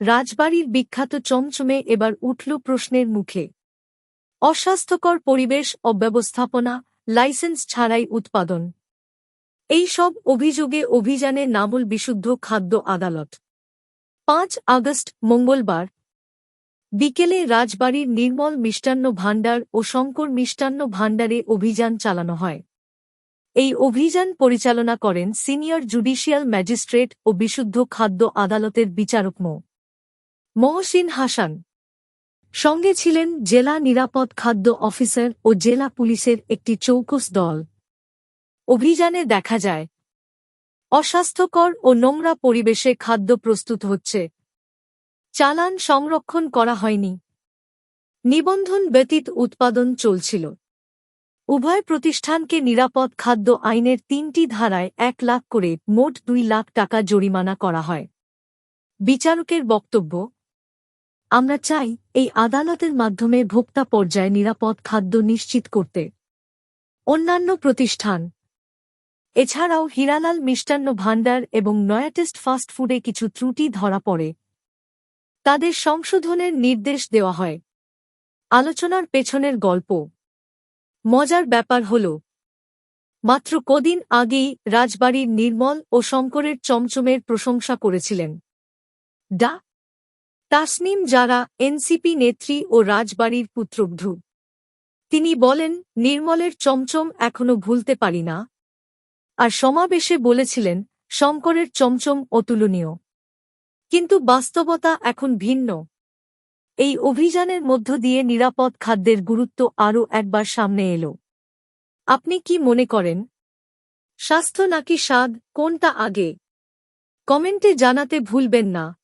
রাজবাড়ির বিখ্যাত চমচমে এবার উঠল প্রশ্নের মুখে। অস্বাস্থ্যকর পরিবেশ, অব্যবস্থাপনা, লাইসেন্স ছাড়াই উৎপাদন। এই সব অভিযোগে অভিযানে নামল বিশুদ্ধ খাদ্য আদালত। পাঁচ আগস্ট, মঙ্গলবার। বিকেলে রাজবাড়ির নির্মল মিষ্টান্ন ভাণ্ডার ও শঙ্কর মিষ্টান্ন ভাণ্ডারে অভিযান চালানো হয়। এই অভিযান পরিচালনা করেন সিনিয়র জুডিশিয়াল ম্যাজিস্ট্রেট ও বিশুদ্ধ খাদ্য আদালতের বিচারক মো। মহসিন হাসান। সঙ্গে ছিলেন জেলা নিরাপদ খাদ্য অফিসার ও জেলা পুলিশের একটি চৌকস দল। অভিযানে দেখা যায়, অস্বাস্থ্যকর ও নোংরা পরিবেশে খাদ্য প্রস্তুত হচ্ছে। চালান সংরক্ষণ করা হয়নি। নিবন্ধন ব্যতীত উৎপাদন চলছিল। উভয় প্রতিষ্ঠানকে নিরাপদ খাদ্য আইনের তিনটি ধারায় এক লাখ করে মোট দুই লাখ টাকা জরিমানা করা হয়। বিচারকের বক্তব্য আমরা চাই এই আদালতের মাধ্যমে ভোক্তা পর্যায়ে নিরাপদ খাদ্য নিশ্চিত করতে। অন্যান্য প্রতিষ্ঠান। এছাড়াও হীরালাল মিষ্টান্ন ভাণ্ডার এবং নয়াটেস্ট ফাস্টফুডে কিছু ত্রুটি ধরা পড়ে। তাদের সংশোধনের নির্দেশ দেওয়া হয়। আলোচনার পেছনের গল্প। মজার ব্যাপার হল, মাত্র কদিন আগেই রাজবাড়ির নির্মল ও শঙ্করের চমচমের প্রশংসা করেছিলেন। ডা তাসনিম যারা এনসিপি নেত্রী ও রাজবাড়ির পুত্রবধূ। তিনি বলেন, নির্মলের চমচম এখনও ভুলতে পারি না। আর সমাবেশে বলেছিলেন, শঙ্করের চমচম অতুলনীয়। কিন্তু বাস্তবতা এখন ভিন্ন। এই অভিযানের মধ্য দিয়ে নিরাপদ খাদ্যের গুরুত্ব আরও একবার সামনে এলো। আপনি কি মনে করেন? স্বাস্থ্য নাকি স্বাদ, কোনটা আগে? কমেন্টে জানাতে ভুলবেন না।